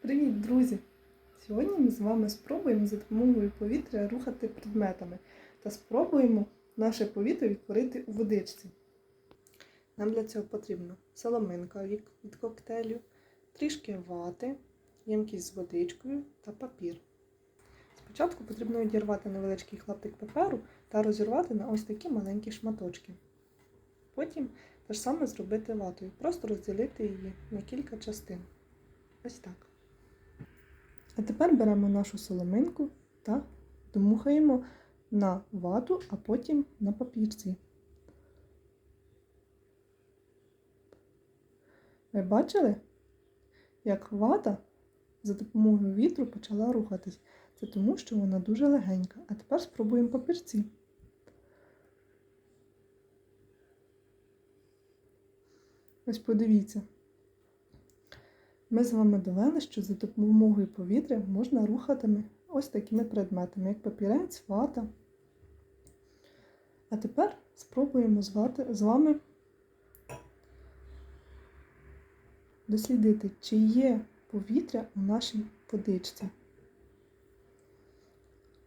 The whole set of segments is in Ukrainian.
Привіт, друзі! Сьогодні ми з вами спробуємо за допомогою повітря рухати предметами та спробуємо наше повітря відтворити у водичці. Нам для цього потрібна соломинка від коктейлю, трішки вати, ємкість з водичкою та папір. Спочатку потрібно відірвати невеличкий клаптик паперу та розірвати на ось такі маленькі шматочки. Потім те ж саме зробити ватою, просто розділити її на кілька частин. Ось так. А тепер беремо нашу соломинку та домухаємо на вату, а потім на папірці. Ви бачили, як вата за допомогою вітру почала рухатись? Це тому, що вона дуже легенька. А тепер спробуємо папірці. Ось подивіться. Ми з вами довели, що за допомогою повітря можна рухатими ось такими предметами, як папірець, вата. А тепер спробуємо з вами дослідити, чи є повітря у нашій водичці.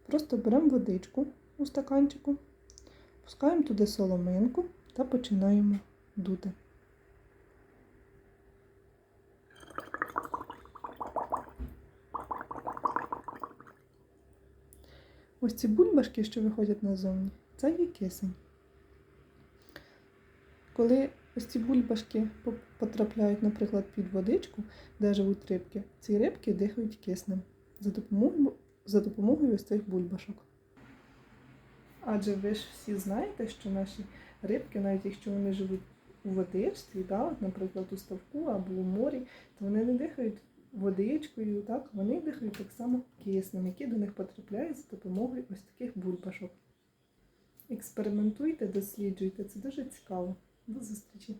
Просто беремо водичку у стаканчику, пускаємо туди соломинку та починаємо дути. Ось ці бульбашки, що виходять назовні, це є кисень. Коли ось ці бульбашки потрапляють, наприклад, під водичку, де живуть рибки, ці рибки дихають киснем за допомогою, за допомогою ось цих бульбашок. Адже ви ж всі знаєте, що наші рибки, навіть якщо вони живуть у водичці, да, наприклад, у ставку або у морі, то вони не дихають водичкою, так, вони дихають так само киснем, який до них потрапляє за допомогою ось таких бульбашок. Експериментуйте, досліджуйте, це дуже цікаво. До зустрічі!